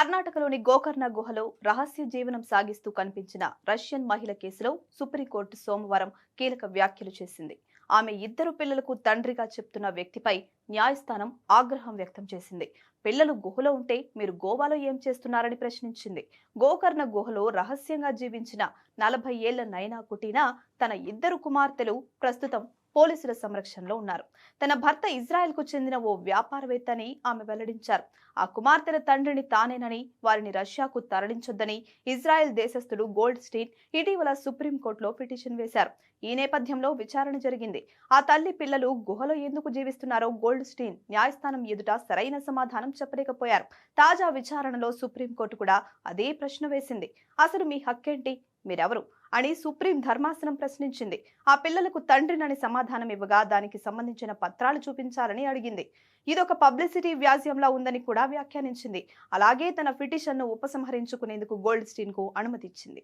కర్ణాటకలోని గోకర్ణ గుహలో రహస్య జీవనం సాగిస్తూ కనిపించిన రష్యన్ మహిళ కేసులో సుప్రీంకోర్టు సోమవారం కీలక వ్యాఖ్యలు చేసింది. ఆమె ఇద్దరు పిల్లలకు తండ్రిగా చెప్తున్న వ్యక్తిపై న్యాయస్థానం ఆగ్రహం వ్యక్తం చేసింది. పిల్లలు గుహలో ఉంటే మీరు గోవాలో ఏం చేస్తున్నారని ప్రశ్నించింది. గోకర్ణ గుహలో రహస్యంగా జీవించిన నలభై ఏళ్ళ నైనా కుటీనా తన ఇద్దరు కుమార్తెలు ప్రస్తుతం పోలీసుల సంరక్షణలో ఉన్నారు. తన భర్త ఇజ్రాయెల్కు చెందిన ఓ వ్యాపారవేత్త అని ఆమె వెల్లడించారు. ఆ కుమార్తెల తండ్రిని తానేనని వారిని రష్యాకు తరలించొద్దని ఇజ్రాయెల్ దేశస్థుడు గోల్డ్ స్టీన్ ఇటీవల సుప్రీంకోర్టులో పిటిషన్ వేశారు. ఈ నేపథ్యంలో విచారణ జరిగింది. ఆ తల్లి పిల్లలు గుహలో ఎందుకు జీవిస్తున్నారో గోల్డ్ స్టీన్ న్యాయస్థానం ఎదుట సరైన సమాధానం చెప్పలేకపోయారు. తాజా విచారణలో సుప్రీంకోర్టు కూడా అదే ప్రశ్న వేసింది. అసలు మీ హక్కేంటి? మీరెవరు? అని సుప్రీం ధర్మాసనం ప్రశ్నించింది. ఆ పిల్లలకు తండ్రినని సమాధానం ఇవ్వగా దానికి సంబంధించిన పత్రాలు చూపించాలని అడిగింది. ఇదొక పబ్లిసిటీ వ్యాజ్యంలా ఉందని కూడా వ్యాఖ్యానించింది. అలాగే తన పిటిషన్ను ఉపసంహరించుకునేందుకు గోల్డ్ స్టీన్కు అనుమతి ఇచ్చింది